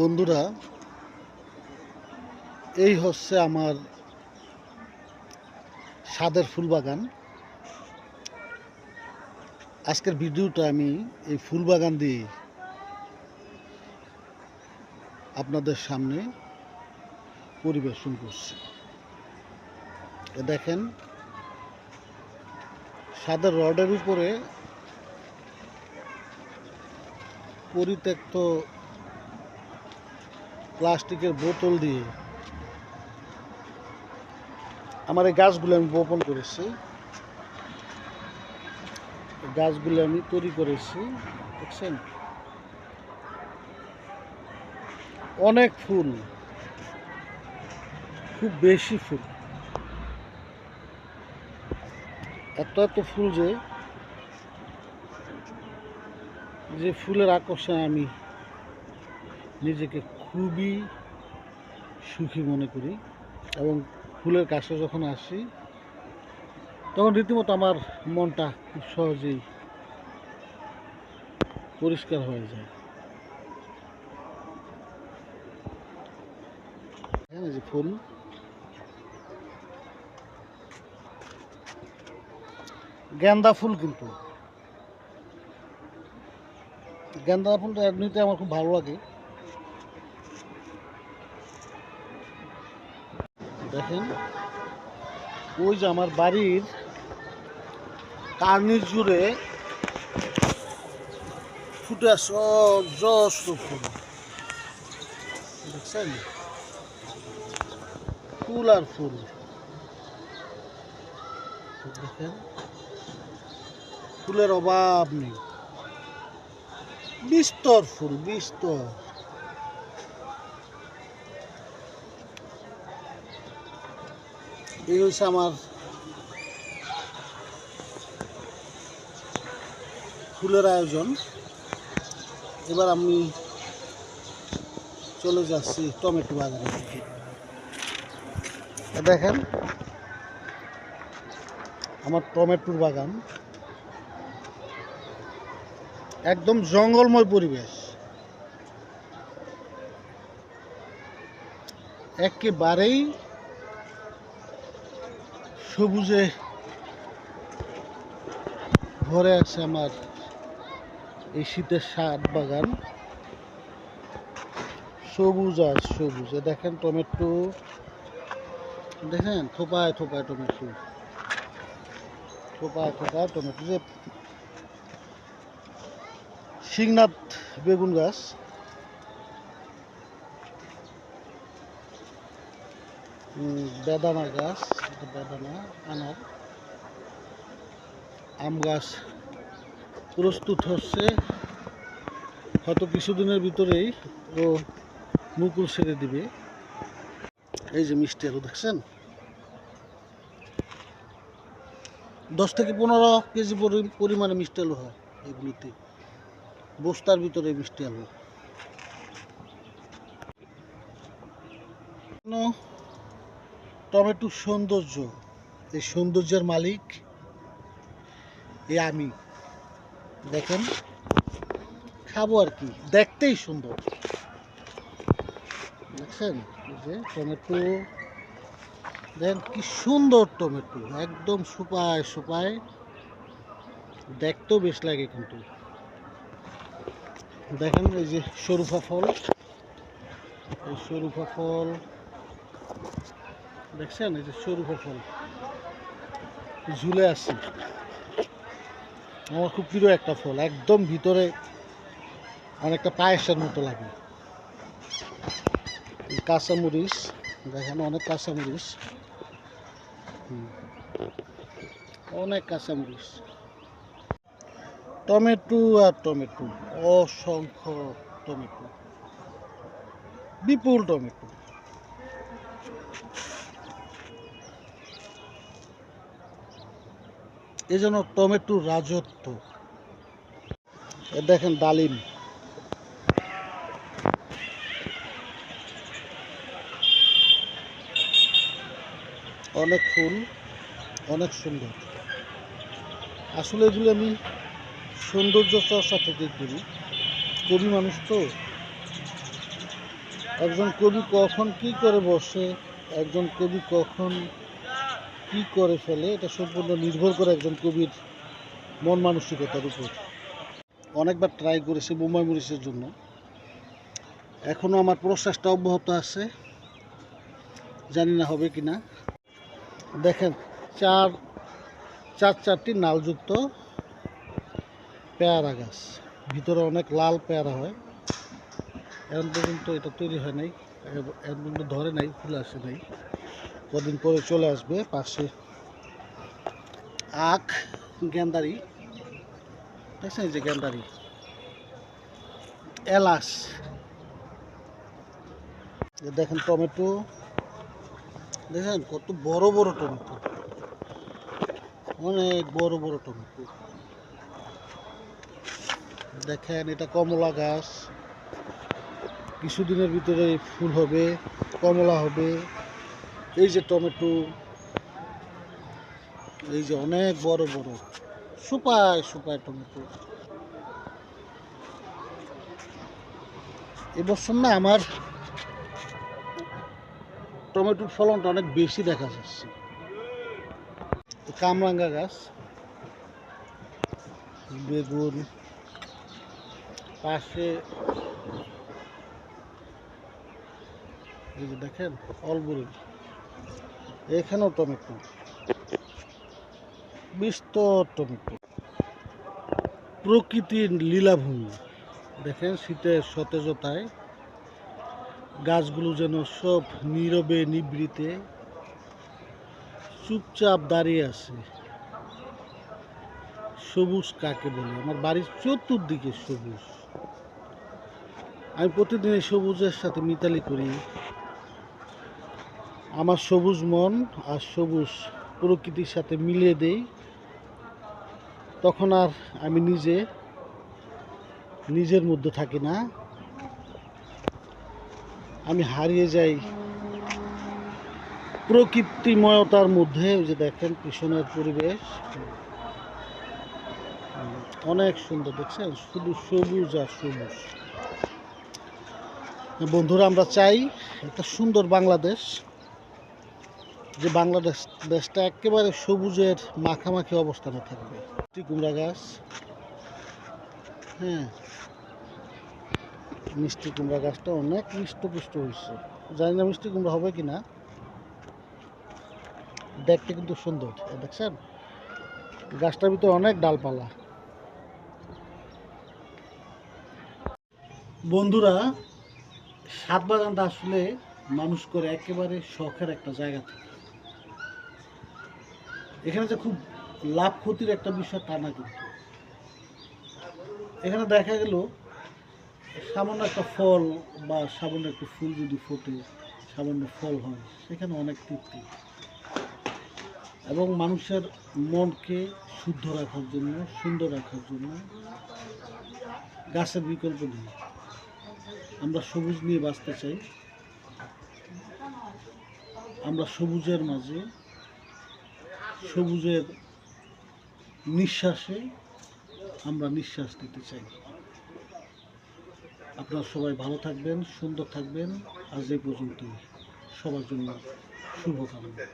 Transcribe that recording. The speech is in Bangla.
বন্ধুরা, এই হচ্ছে আমার স্বাদের ফুল বাগান আজকের ভিডিওটা আমি এই ফুল বাগান দিয়ে আপনাদের সামনে পরিবেশন করছি। দেখেন সাদা রডের উপরে পরিত্যক্ত প্লাস্টিকের বোতল দিয়ে আমার এই গাছগুলো আমি বপন করেছি। গাছগুলো আমি তৈরি করেছি, দেখছেন? অনেক ফুল, খুব বেশি ফুল। এত এত ফুল যে যে ফুলের আকর্ষণে আমি নিজেকে খুবই সুখী মনে করি এবং ফুলের কাছে যখন আসি, তখন রীতিমতো আমার মনটা খুব সহজেই পরিষ্কার হয়ে যায়। হ্যাঁ যে ফুল, গেন্দা ফুল কিন্তু। গেন্দা ফুলটা এমনিতে আমার খুব ভালো লাগে। দেখেন। ওই যে আমার বাড়ির কার্নির জুড়ে ফুটে সব জস্র ফুল। দেখছেন? ফুল আর ফুল। দেখেন? ফুলের অভাব নেই। বিস্তর ফুল, বিস্তর। এই হচ্ছে আমার ফুলের আয়োজন। এবার আমি চলে যাচ্ছি টমেটো। এ দেখেন, আমার টমেটোর বাগান। একদম জঙ্গলময় পরিবেশ। একেবারেই সবুজে ভরে আছে আমার এই শীতের সাত বাগান। সবুজ আর সবুজ। দেখেন টমেটো, দেখেন থোপায় থোপায় টমেটো। থোপায় থোপায় টমেটো। যে শিংনাথ বেগুন গাছ বেদানা গাছ বেদানা, আনার। আম গাছ প্রস্তুত হচ্ছে, হয়তো কিছুদিনের ভিতরেই ও মুকুল ছেড়ে দিবে। এই যে মিষ্টি আলু দেখছেন? দশ থেকে পনেরো কেজি পরি- পরিমাণে মিষ্টি আলু হয় এগুলিতে বস্তার ভিতরে মিষ্টি আলু। টমেটোর সৌন্দর্য। এই সৌন্দর্যের মালিক এ আমি। দেখেন, খাব আর কি, দেখতেই সুন্দর। দেখছেন? যে টমেটো, দেখেন কি সুন্দর টমেটো, একদম সুপায় সুপায় দেখতেও বেশ লাগে কিন্তু। দেখেন এই যে সরুফা ফল, এই সরুফা ফল। দেখছেন? এই যে সরুফা ফল ঝুলে আছে। আমার খুব প্রিয় একটা ফল, একদম ভিতরে অনেকটা পায়েসের মতো লাগে। কাঁচামরিচ, দেখেন অনেক কাঁচামরিচ। অনেক কাঁচামরিচ। টমেটো আর টমেটো, অসংখ্য টমেটো। বিপুল টমেটো। এই জন্য টমেটোর রাজত্ব। দেখেন ডালিম। অনেক ফুল, অনেক সুন্দর। আসলে এগুলো আমি সৌন্দর্য চর্চা থেকে করি। কবি মানুষ তো। একজন কবি কখন কি করে বসে, একজন কবি কখন কি করে ফেলে, এটা সম্পূর্ণ নির্ভর করে একজন কবির মন মানসিকতার উপর। অনেকবার ট্রাই করেছি মুম্বাই মরিচের জন্য। এখনও আমার প্রচেষ্টা অব্যাহত আছে। জানি না হবে কি না দেখেন, চার চার চারটি নালযুক্ত পেয়ারা গাছ। ভিতরে অনেক লাল পেয়ারা হয়। এখন পর্যন্ত এটা তৈরি হয় নাই। এখন পর্যন্ত ধরে নাই, ফুল আসে নাই। কদিন পরে চলে আসবে পাশে আখ, গেন্দারি। দেখছেন যে গেন্দারি। এলাচ। দেখেন টমেটো। দেখেন কত বড় বড় টমেটো। অনেক বড় বড় টমেটো। দেখেন এটা কমলা গাছ। কিছুদিনের ভিতরে ফুল হবে, কমলা হবে। এই যে টমেটো, এই যে অনেক বড় বড়, সুপায় সুপায় টমেটো। এবছর না আমার টমেটোর ফলনটা অনেক বেশি দেখা যাচ্ছে। কামরাঙ্গা গাছ, বেগুন, পাশে দেখেন অলবুরি এখানেও টমেটো বিস্তর টমেটো প্রকৃতির লীলাভূমি। দেখেন শীতের সতেজতায়। গাছগুলো যেন সব নীরবে নিবৃতে। চুপচাপ দাঁড়িয়ে আছে। সবুজ কাকে বলে? আমার বাড়ির চতুর্দিকে সবুজ। আমি প্রতিদিন এই সবুজের সাথে মিতালি করি। আমার সবুজ মন আর সবুজ প্রকৃতির সাথে মিলিয়ে দেই, তখন আর আমি নিজে, নিজের মধ্যে থাকি না। আমি হারিয়ে যাই প্রকৃতিময়তার মধ্যে যে দেখেন পিছনের পরিবেশ। অনেক সুন্দর, দেখছেন? শুধু সবুজ আর সবুজ। বন্ধুরা, আমরা চাই একটা সুন্দর বাংলাদেশ। যে বাংলাদেশ দেশটা একেবারে সবুজের মাখামাখি অবস্থানে থাকবে। কুমড়া গাছ। হ্যাঁ। মিষ্টি কুমড়া গাছটা অনেক হৃষ্টপুষ্ট হয়েছে। জানি না মিষ্টি কুমড়া হবে কি না দেখতে কিন্তু সুন্দর, দেখছেন? গাছটার ভিতরে অনেক ডালপালা। বন্ধুরা, সাত বাগানটা আসলে মানুষ করে একেবারে শখের একটা জায়গা থেকে। এখানে যে খুব লাভ ক্ষতির একটা বিষয় তা না কিন্তু। এখানে দেখা গেল, সামান্য একটা ফল বা সামান্য একটা ফুল যদি ফোটে, সামান্য ফল হয়, সেখানে অনেক তৃপ্তি। এবং মানুষের মনকে শুদ্ধ রাখার জন্য, সুন্দর রাখার জন্য গাছের বিকল্প নেই। আমরা সবুজ নিয়ে বাঁচতে চাই। আমরা সবুজের মাঝে সবুজের নিঃশ্বাসে আমরা নিঃশ্বাস নিতে চাই। আপনারা সবাই ভালো থাকবেন, সুন্দর থাকবেন। আজ এই পর্যন্তই। সবার জন্য শুভকামনা।